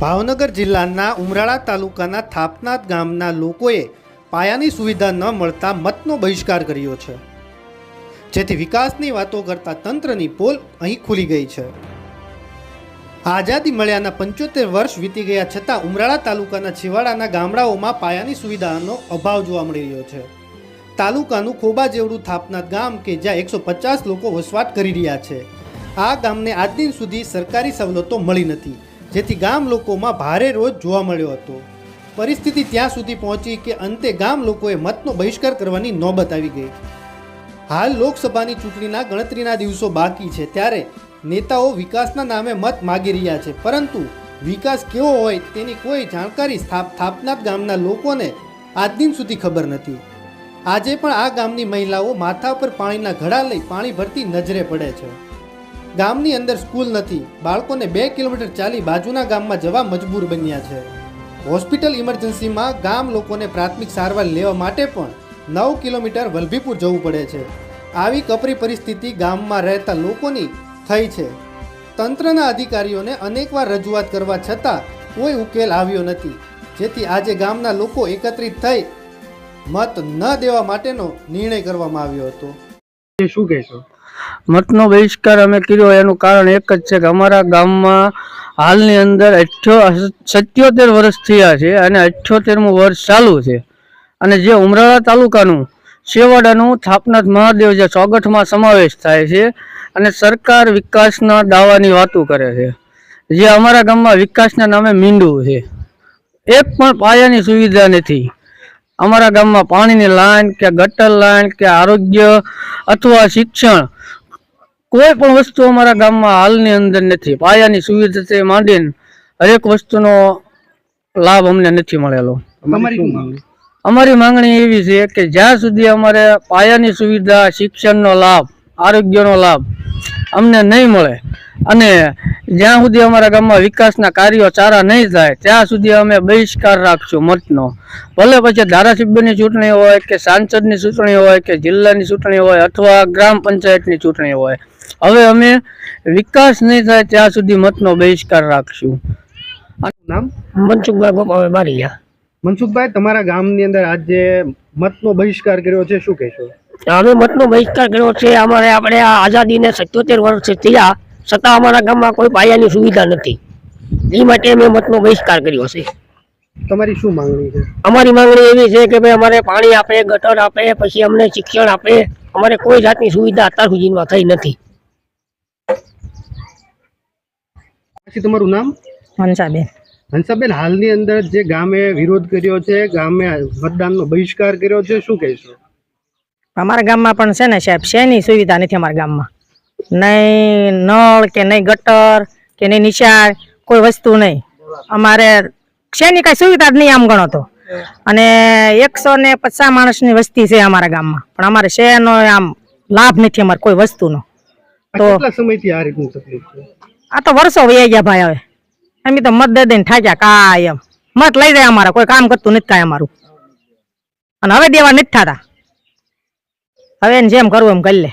ભાવનગર જિલ્લાના ઉમરાળા તાલુકાના થાપનાથ ગામના લોકોએ પાયાની સુવિધા ન મળતા મતનો બહિષ્કાર કર્યો છે. જેથી વિકાસની વાતો કરતા તંત્રની પોલ અહીં ખુલી ગઈ છે. આઝાદી મળ્યાના પંચોતેર વર્ષ વીતી ગયા છતાં ઉમરાળા તાલુકાના છેવાડાના ગામડાઓમાં પાયાની સુવિધાનો અભાવ જોવા મળી રહ્યો છે. તાલુકાનું ખોબા જેવડું થાપનાથ ગામ કે જ્યાં એકસો પચાસ લોકો વસવાટ કરી રહ્યા છે. આ ગામને આજ દિન સુધી સરકારી સવલતો મળી નથી. જેથી ગામ લોકોમાં ભારે રોજ જોવા મળ્યો હતો. પરિસ્થિતિ ત્યાં સુધી પહોંચી કે અંતે ગામ લોકોએ મતનો બહિષ્કાર કરવાની નોબત આવી ગઈ. હાલ લોકસભાની ચૂંટણીના ગણતરીના દિવસો બાકી છે ત્યારે નેતાઓ વિકાસના નામે મત માગી રહ્યા છે. પરંતુ વિકાસ કેવો હોય તેની કોઈ જાણકારી થાપનાથ ગામના લોકોને આજ સુધી ખબર નથી. આજે પણ આ ગામની મહિલાઓ માથા પર પાણીના ઘડા લઈ પાણી ભરતી નજરે પડે છે. ગામની અંદર સ્કૂલ નથી. બાળકોને બે કિલોમીટર ચાલી બાજુના ગામમાં જવા મજબૂર બન્યા છે. હોસ્પિટલ ઇમરજન્સીમાં ગામ લોકોને પ્રાથમિક સારવાર લેવા માટે પણ નવ કિલોમીટર વલભીપુર જવું પડે છે. આવી કપરી પરિસ્થિતિ ગામમાં રહેતા લોકોની થઈ છે. તંત્રના અધિકારીઓને અનેકવાર રજૂઆત કરવા છતાં કોઈ ઉકેલ આવ્યો નથી. જેથી આજે ગામના લોકો એકત્રિત થઈ મત ન દેવા માટેનો નિર્ણય કરવામાં આવ્યો હતો. શું કહેશો? મતનો બહિષ્કાર અમે કર્યો, એનું કારણ એક જ છે કે અમારા ગામમાં હાલની અંદર અઠ્યો, સત્યોતેર વર્ષ થયા છે અને અઠ્યોતેરમું વર્ષ ચાલુ છે. અને જે ઉમરાળા તાલુકાનું શેવાડાનું થાપનાથ મહાદેવ જે ચોગઠમાં સમાવેશ થાય છે અને સરકાર વિકાસના દાવાની વાતો કરે છે. જે અમારા ગામમાં વિકાસના નામે મીંડું છે. એક પણ પાયાની સુવિધા નથી. અમારા ગામમાં પાણીની લાઈન કે ગટર લાઈન કે આરોગ્ય અથવા શિક્ષણ કોઈ પણ વસ્તુ અમારા ગામમાં હાલની અંદર નથી. પાયાની સુવિધાથી માંડીને હરેક વસ્તુનો લાભ અમને નથી મળેલો. અમારી માંગણી એવી છે કે જ્યાં સુધી અમારે પાયાની સુવિધા શિક્ષણનો લાભ આરોગ્યનો લાભ અમને નહીં મળે અને જ્યાં સુધી અમારા ગામમાં વિકાસના કાર્યો સારા નહીં થાય ત્યાં સુધી અમે બહિષ્કાર રાખશું મતનો. ભલે પછી ધારાસભ્યની ચૂંટણી હોય કે સાંસદની ચૂંટણી હોય કે જિલ્લાની ચૂંટણી હોય અથવા ગ્રામ પંચાયતની ચૂંટણી હોય. હવે અમે વિકાસ નહીં થાય ત્યાં સુધી મતનો બહિષ્કાર રાખશું. નામ? મનસુખભાઈ ગોપાભાઈ બારીયા. મનસુખભાઈ તમારા ગામની અંદર આજે મતનો બહિષ્કાર કર્યો છે શું કહેશો? અમે મતનો બહિષ્કાર કર્યો છે. અમારે આપણે આ આઝાદીને સત્યોતેર વર્ષ થયા. છતાં અમારા ગામમાં કોઈ પાયાની સુવિધા નથી. એ માટે અમે મતનો બહિષ્કાર કર્યો છે. તમારી શું માંગણી છે? અમારી માંગણી એવી છે કે ભાઈ અમારે પાણી આપે ગટર આપે પછી અમને શિક્ષણ આપે. અમારે કોઈ જાતની સુવિધા અત્યાર સુધીમાં થઈ નથી. પછી તમારું નામ? હંસાબેન. હંસાબેન હાલની અંદર જે ગામે વિરોધ કર્યો છે ગામે મતદાનનો બહિષ્કાર કર્યો છે શું કહેશો? અમારા ગામમાં પણ છે ને સાહેબ શેની સુવિધા નથી અમારા ગામમાં? નહીં નળ કે નહીં ગટર કે નહીં નિશાળ કોઈ વસ્તુ નહીં. અમારે શેની કઈ સુવિધા જ નહીં આમ ગણો તો. અને એકસો ને પચાસ માણસની વસ્તી છે અમારા ગામમાં. પણ અમારે શહેરનો આમ લાભ નથી અમારે કોઈ વસ્તુનો. નો તો- સમયથી આ રીતની તકલીફ આ તો વર્ષો વહી ગયા ભાઈ હવે. અમે તો મત દઈ દઈને કાંઈ એમ મત લઈ જાય અમારા. કોઈ કામ કરતું નથી કાંઈ અમારું. અને હવે દેવા નથી થતા. હવે જેમ કરવું એમ કરી લે.